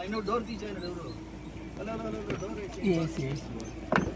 I know door key channel. Hello, hello, hello, door key channel. Yes, yes.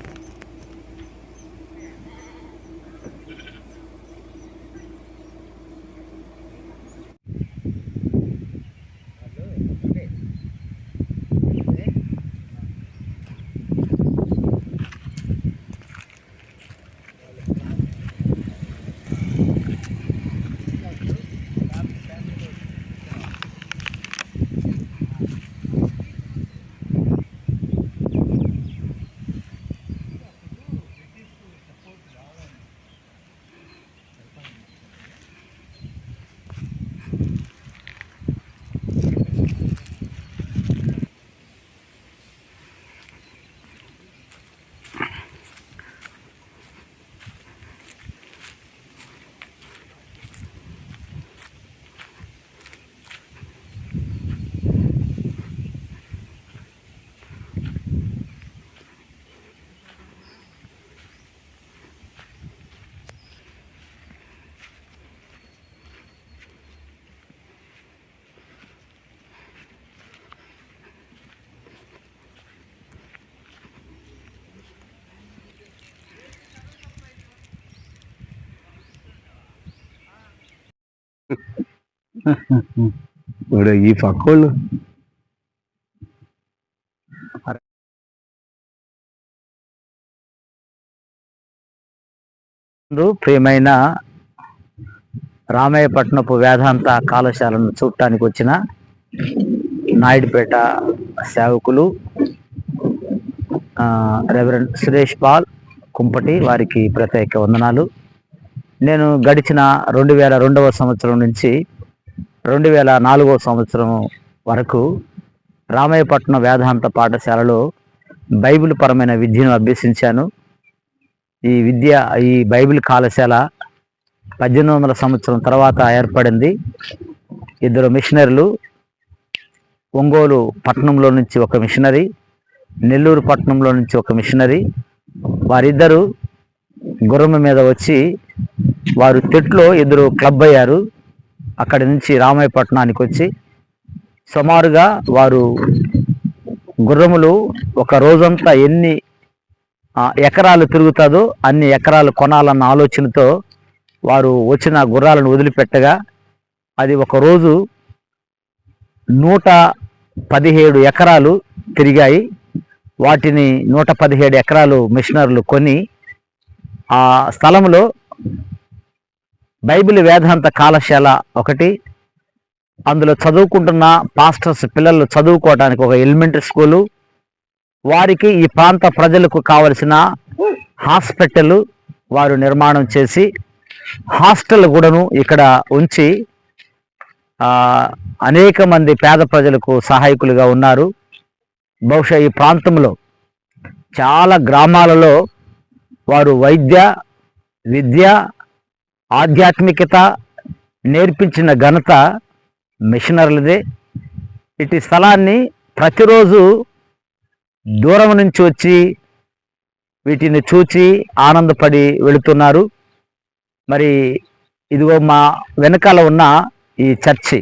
ఇప్పుడు ఈ పక్కోళ్ళు. ప్రియమైన రామయ్యపట్నపు వేదాంత కళాశాలను చూడటానికి వచ్చిన నాయుడుపేట సేవకులు రెవరెండ్ సురేష్ పాల్ కుంపటి వారికి ప్రత్యేక వందనాలు. నేను గడిచిన రెండు వేల రెండవ సంవత్సరం నుంచి రెండు వేల నాలుగవ సంవత్సరం వరకు రామయ్యపట్నం వేదాంత పాఠశాలలో బైబిల్ పరమైన విద్యను అభ్యసించాను. ఈ విద్య ఈ బైబిల్ కళాశాల పద్దెనిమిది వందల సంవత్సరం తర్వాత ఏర్పడింది. ఇద్దరు మిషనరీలు ఒంగోలు పట్టణంలో నుంచి ఒక మిషనరీ నెల్లూరు పట్టణంలో నుంచి ఒక మిషనరీ. వారిద్దరూ గుర్రం మీద వచ్చి వారు తెట్లో ఇద్దరు క్లబ్ అయ్యారు. అక్కడి నుంచి రామాయపట్నానికి వచ్చి సుమారుగా వారు గుర్రములు ఒక రోజంతా ఎన్ని ఎకరాలు తిరుగుతుందో అన్ని ఎకరాలు కొనాలన్న ఆలోచనతో వారు వచ్చిన గుర్రాలను వదిలిపెట్టగా అది ఒక రోజు నూట పదిహేడు ఎకరాలు తిరిగాయి. వాటిని నూట పదిహేడు ఎకరాలు మిషనర్లు కొని ఆ స్థలంలో బైబిల్ వేదాంత కళాశాల ఒకటి. అందులో చదువుకుంటున్న పాస్టర్స్ పిల్లలు చదువుకోవడానికి ఒక ఎలిమెంటరీ స్కూలు. వారికి ఈ ప్రాంత ప్రజలకు కావలసిన హాస్పిటల్ వారు నిర్మాణం చేసి హాస్టల్ కూడాను ఇక్కడ ఉంచి అనేక మంది పేద ప్రజలకు సహాయకులుగా ఉన్నారు. బహుశా ఈ ప్రాంతంలో చాలా గ్రామాలలో వారు వైద్య విద్య ఆధ్యాత్మికత నేర్పించిన ఘనత మిషనర్లదే. ఇటు స్థలాన్ని ప్రతిరోజు దూరం నుంచి వచ్చి వీటిని చూచి ఆనందపడి వెళుతున్నారు. మరి ఇదిగో మా వెనకాల ఉన్న ఈ చర్చి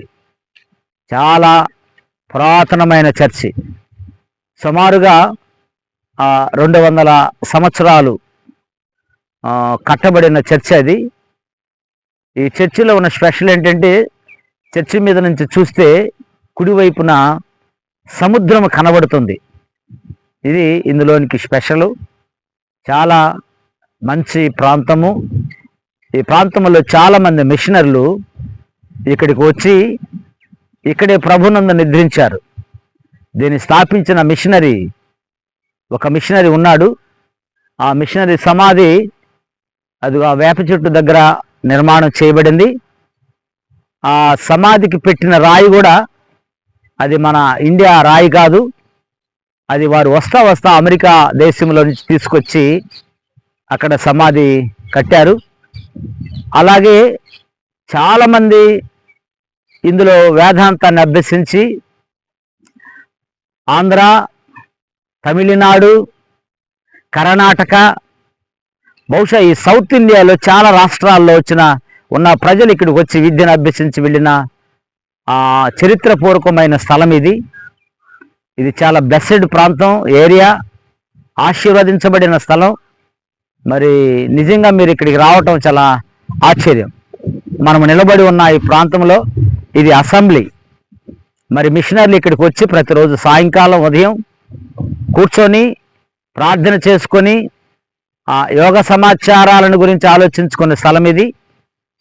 చాలా పురాతనమైన చర్చి. సుమారుగా రెండు వందల సంవత్సరాలు కట్టబడిన చర్చి అది ఈ చర్చిలో ఉన్న స్పెషల్ ఏంటంటే చర్చి మీద నుంచి చూస్తే కుడివైపున సముద్రం కనబడుతుంది. ఇది ఇందులోనికి స్పెషల్. చాలా మంచి ప్రాంతము. ఈ ప్రాంతంలో చాలామంది మిషనర్లు ఇక్కడికి వచ్చి ఇక్కడే ప్రభునందు నిద్రించారు. దీన్ని స్థాపించిన మిషనరీ ఒక మిషనరీ ఉన్నాడు. ఆ మిషనరీ సమాధి అది ఆ వేప చెట్టు దగ్గర నిర్మాణం చేయబడింది. ఆ సమాధికి పెట్టిన రాయి కూడా అది మన ఇండియా రాయి కాదు. అది వారు వస్తా వస్తా అమెరికా దేశంలో నుంచి తీసుకొచ్చి అక్కడ సమాధి కట్టారు. అలాగే చాలామంది ఇందులో వేదాంతాన్ని అభ్యసించి ఆంధ్ర తమిళనాడు కర్ణాటక బహుశా ఈ సౌత్ ఇండియాలో చాలా రాష్ట్రాల్లో వచ్చిన ఉన్న ప్రజలు ఇక్కడికి వచ్చి విద్యను అభ్యసించి వెళ్ళిన చరిత్రపూర్వకమైన స్థలం ఇది. ఇది చాలా బ్లెస్డ్ ప్రాంతం ఏరియా ఆశీర్వదించబడిన స్థలం. మరి నిజంగా మీరు ఇక్కడికి రావటం చాలా ఆశ్చర్యం. మనం నిలబడి ఉన్న ఈ ప్రాంతంలో ఇది అసెంబ్లీ. మరి మిషనరీలు ఇక్కడికి వచ్చి ప్రతిరోజు సాయంకాలం ఉదయం కూర్చొని ప్రార్థన చేసుకొని యోగ సమాచారాలను గురించి ఆలోచించుకునే స్థలం ఇది.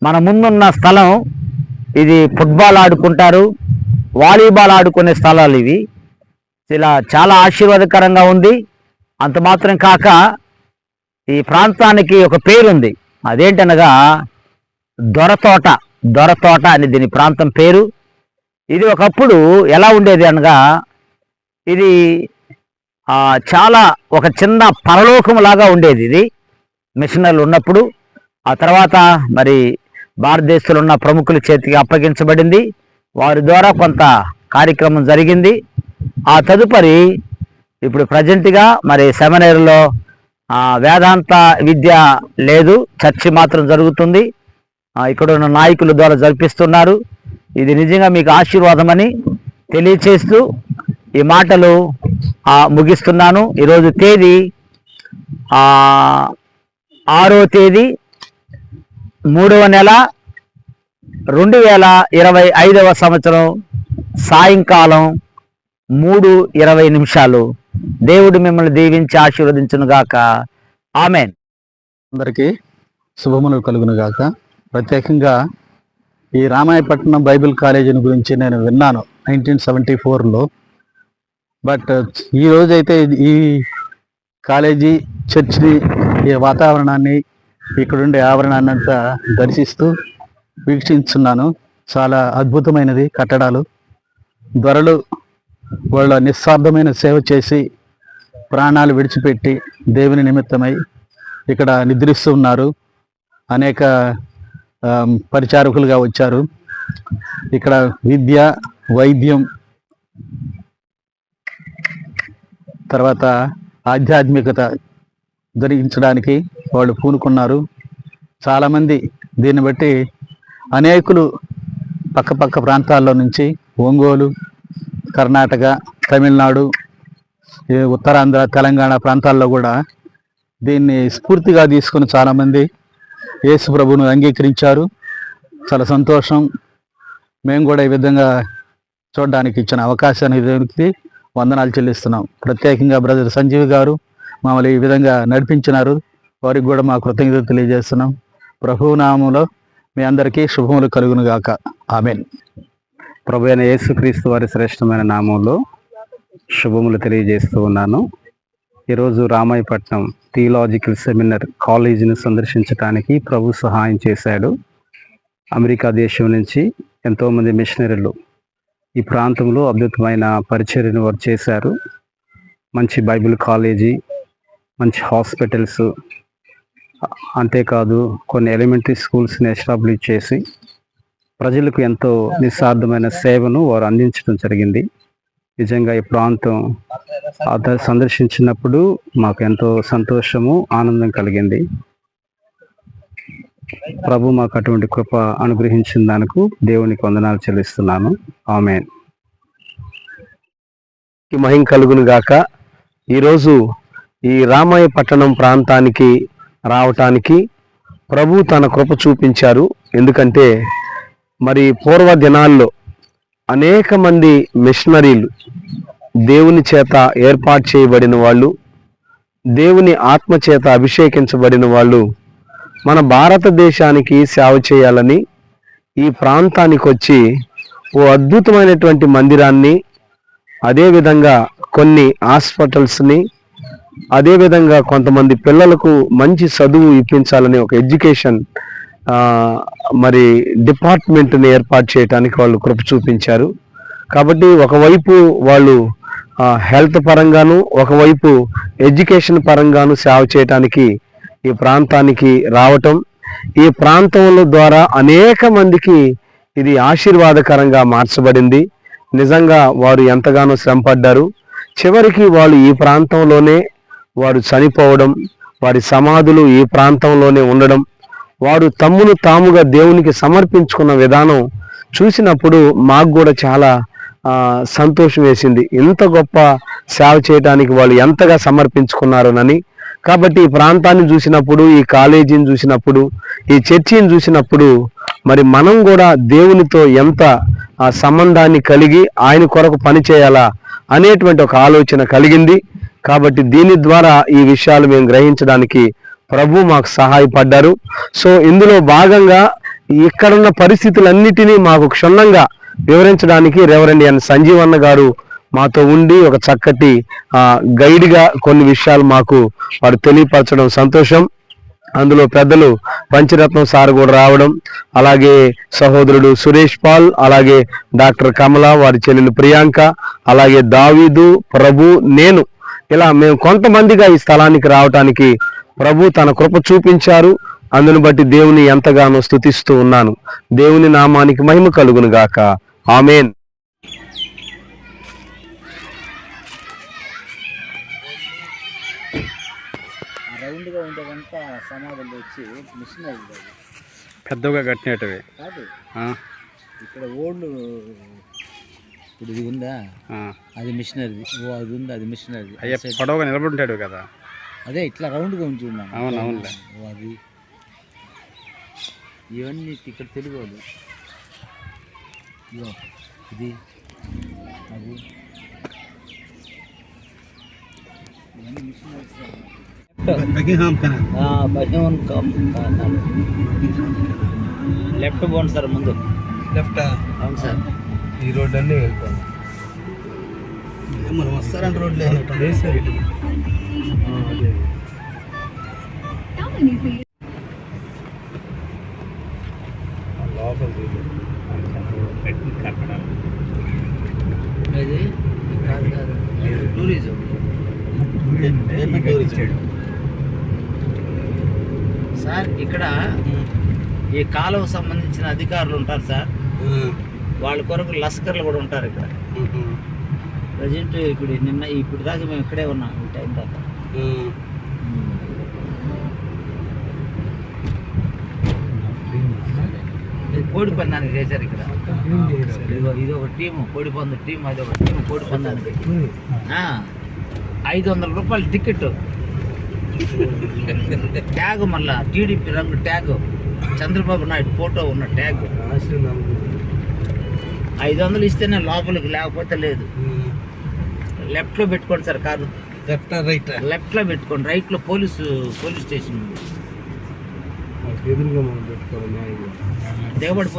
మన ముందున్న స్థలం ఇది ఫుట్బాల్ ఆడుకుంటారు వాలీబాల్ ఆడుకునే స్థలాలు ఇవి. ఇలా చాలా ఆశీర్వాదకరంగా ఉంది. అంత మాత్రం కాక ఈ ప్రాంతానికి ఒక పేరుంది. అదేంటనగా దొరతోట దొరతోట అని దీని ప్రాంతం పేరు. ఇది ఒకప్పుడు ఎలా ఉండేది అనగా ఇది చాలా ఒక చిన్న పరలోకం లాగా ఉండేది ఇది. మిషనర్లు ఉన్నప్పుడు ఆ తర్వాత మరి భారతదేశంలో ఉన్న ప్రముఖుల చేతికి అప్పగించబడింది. వారి ద్వారా కొంత కార్యక్రమం జరిగింది. ఆ తదుపరి ఇప్పుడు ప్రజెంట్గా మరి సెమినరీలో వేదాంత విద్య లేదు చర్చి మాత్రం జరుగుతుంది. ఇక్కడ ఉన్న నాయకుల ద్వారా జరిపిస్తున్నారు. ఇది నిజంగా మీకు ఆశీర్వాదమని తెలియచేస్తూ ఈ మాటలు ముగిస్తున్నాను. ఈరోజు తేదీ ఆరో తేదీ మూడవ నెల రెండు వేల ఇరవై ఐదవ సంవత్సరం సాయంకాలం మూడు ఇరవై నిమిషాలు. దేవుడు మిమ్మల్ని దీవించి ఆశీర్వదించునుగాక. ఆమెన్. అందరికీ శుభములు కలుగునుగాక. ప్రత్యేకంగా ఈ రామాయపట్నం బైబిల్ కాలేజీని గురించి నేను విన్నాను నైన్టీన్ సెవెంటీ ఫోర్లో. బట్ ఈ రోజైతే ఈ కాలేజీ చర్చిని ఈ వాతావరణాన్ని ఇక్కడుండే ఆవరణాన్ని అంతా దర్శిస్తూ వీక్షించున్నాను. చాలా అద్భుతమైనది కట్టడాలు. దొరలు వాళ్ళ నిస్వార్థమైన సేవ చేసి ప్రాణాలు విడిచిపెట్టి దేవుని నిమిత్తమై ఇక్కడ నిద్రిస్తూ ఉన్నారు. అనేక పరిచారకులుగా వచ్చారు. ఇక్కడ విద్య వైద్యం తర్వాత ఆధ్యాత్మికత ధరించడానికి వాళ్ళు పూనుకున్నారు. చాలామంది దీన్ని బట్టి అనేకులు పక్కపక్క ప్రాంతాల్లో నుంచి ఒంగోలు కర్ణాటక తమిళనాడు ఉత్తరాంధ్ర తెలంగాణ ప్రాంతాల్లో కూడా దీన్ని స్ఫూర్తిగా తీసుకుని చాలామంది యేసు ప్రభును అంగీకరించారు. చాలా సంతోషం. మేము కూడా ఈ విధంగా చూడడానికి ఇచ్చిన అవకాశాన్ని దేవునికి వందనాలు చెల్లిస్తున్నాం. ప్రత్యేకంగా బ్రదర్ సంజీవ్ గారు మమ్మల్ని ఈ విధంగా నడిపించినారు. వారికి కూడా మా కృతజ్ఞత తెలియజేస్తున్నాం. ప్రభునామంలో మీ అందరికీ శుభములు కలుగును గాక ఆమెన్. ప్రభు అయిన యేసుక్రీస్తు వారి శ్రేష్టమైన నామంలో శుభములు తెలియజేస్తూ ఉన్నాను. ఈరోజు రామాయపట్నం థియలాజికల్ సెమినార్ కాలేజీని సందర్శించడానికి ప్రభు సహాయం చేశాడు. అమెరికా దేశం నుంచి ఎంతోమంది మిషనరీలు ఈ ప్రాంతంలో అద్భుతమైన పరిచర్యను వారు చేశారు. మంచి బైబిల్ కాలేజీ మంచి హాస్పిటల్స్ అంతేకాదు కొన్ని ఎలిమెంటరీ స్కూల్స్ని ఎస్టాబ్లిష్ చేసి ప్రజలకు ఎంతో నిస్సార్థమైన సేవను వారు అందించడం జరిగింది. నిజంగా ఈ ప్రాంతం సందర్శించినప్పుడు మాకు ఎంతో సంతోషము ఆనందం కలిగింది. ప్రభు మాకు అటువంటి కృప అనుగ్రహించిన దానికి దేవునికి వందనాలు చెల్లిస్తున్నాను. ఆమె మహిం కలుగును గాక. ఈరోజు ఈ రామాయ పట్టణం ప్రాంతానికి రావటానికి ప్రభు తన కృప చూపించారు. ఎందుకంటే మరి పూర్వ దినాల్లో అనేక మంది మిషనరీలు దేవుని చేత ఏర్పాటు చేయబడిన వాళ్ళు దేవుని ఆత్మ చేత అభిషేకించబడిన వాళ్ళు మన భారతదేశానికి సేవ చేయాలని ఈ ప్రాంతానికి వచ్చి ఓ అద్భుతమైనటువంటి మందిరాన్ని అదేవిధంగా కొన్ని హాస్పిటల్స్ని అదేవిధంగా కొంతమంది పిల్లలకు మంచి చదువు ఇప్పించాలని ఒక ఎడ్యుకేషన్ మరి డిపార్ట్మెంట్ని ఏర్పాటు చేయడానికి వాళ్ళు కృప చూపించారు. కాబట్టి ఒకవైపు వాళ్ళు హెల్త్ పరంగాను ఒకవైపు ఎడ్యుకేషన్ పరంగాను సేవ చేయటానికి ఈ ప్రాంతానికి రావటం ఈ ప్రాంతంలో ద్వారా అనేక మందికి ఇది ఆశీర్వాదకరంగా మార్చబడింది. నిజంగా వారు ఎంతగానో శ్రమపడ్డారు. చివరికి వాళ్ళు ఈ ప్రాంతంలోనే వారు చనిపోవడం వారి సమాధులు ఈ ప్రాంతంలోనే ఉండడం వారు తమ్మును తాముగా దేవునికి సమర్పించుకున్న విధానం చూసినప్పుడు మాకు కూడా చాలా సంతోషం వేసింది. ఇంత గొప్ప సేవ చేయడానికి వాళ్ళు ఎంతగా సమర్పించుకున్నారోనని కాబట్టి ఈ ప్రాంతాన్ని చూసినప్పుడు ఈ కాలేజీని చూసినప్పుడు ఈ చర్చిని చూసినప్పుడు మరి మనం కూడా దేవునితో ఎంత ఆ సంబంధాన్ని కలిగి ఆయన కొరకు పనిచేయాలా అనేటువంటి ఒక ఆలోచన కలిగింది. కాబట్టి దీని ద్వారా ఈ విషయాలు మేము గ్రహించడానికి ప్రభు మాకు సహాయపడ్డారు. సో ఇందులో భాగంగా ఇక్కడున్న పరిస్థితులన్నిటినీ మాకు క్షుణ్ణంగా వివరించడానికి రెవరెండ్ ఎన్ సంజీవన్న గారు మాతో ఉండి ఒక చక్కటి గైడ్గా కొన్ని విషయాలు మాకు వారు తెలియపరచడం సంతోషం. అందులో పెద్దలు పంచరత్నం సార్ కూడా రావడం అలాగే సహోదరుడు సురేష్ పాల్ అలాగే డాక్టర్ కమల వారి చెల్లెలు ప్రియాంక అలాగే దావీదు ప్రభు నేను. ఇలా మేము కొంతమందిగా ఈ స్థలానికి రావటానికి ప్రభు తన కృప చూపించారు. అందును బట్టి దేవుని ఎంతగానో స్థుతిస్తూ ఉన్నాను. దేవుని నామానికి మహిమ కలుగును గాక. ఆమెన్. రౌండ్గా ఉండేదంతా సమాధులు వచ్చి మిషనరీ పెద్దగా కట్టినట్టువి. కాదు. ఇక్కడ ఓల్డ్ ఇప్పుడు ఇది ఉందా. అది మిషనరీ ఓ అది ఉంది? అది మిషనరీ అయ్యా పొడవుగా నిలబడి ఉంటాడు కదా. అదే ఇట్లా రౌండ్గా ఉంచి ఉన్నాను అవును, అవునులే. ఓ అది. ఇవన్నీ ఇక్కడ తెలుగు వాళ్ళు. ఇదిగో, ఇది అది. ఇవన్నీ మిషనరీస్ లెఫ్ట్ పోండి సార్ ముందు. లెఫ్ట్? అవును సార్. ఈ రోడ్ అన్నీ వెళ్తాం మనం వస్తారంటే రోడ్లు. వేసినట్టు ఇది కాదు కాదు టూరిజం సార్ ఇక్కడ ఈ కాలువ సంబంధించిన అధికారులు ఉంటారు సార్. వాళ్ళ కొరకు లస్కర్లు కూడా ఉంటారు ఇక్కడ. ప్రజెంట్ ఇప్పుడు నిన్న ఇప్పుడు దాకా మేము ఇక్కడే ఉన్నాం ఈ టైం దాకా. కోడి పందానికి చేశారు ఇక్కడ. ఇది ఒక టీము కోడి పందు టీం అది ఒక టీము కోడి పందానికి. ఐదు వందల రూపాయలు టికెట్. ట్యాగ్ మళ్ళా టీడీపీ రంగు ట్యాగ్ చంద్రబాబు నాయుడు ఫోటో ఉన్న ట్యాగ్ ఐదు వందలు ఇస్తేనే లోపలికి లేకపోతే లేదు. లెఫ్ట్లో పెట్టుకోండి సార్ కారు. లెఫ్ట్ రైట్ లెఫ్ట్లో పెట్టుకోండి. రైట్లో పోలీసు పోలీస్ స్టేషన్ ఉంది. ఎదురుగా మనం పెట్టుకోవాలి న్యాయంగా. దిగబడి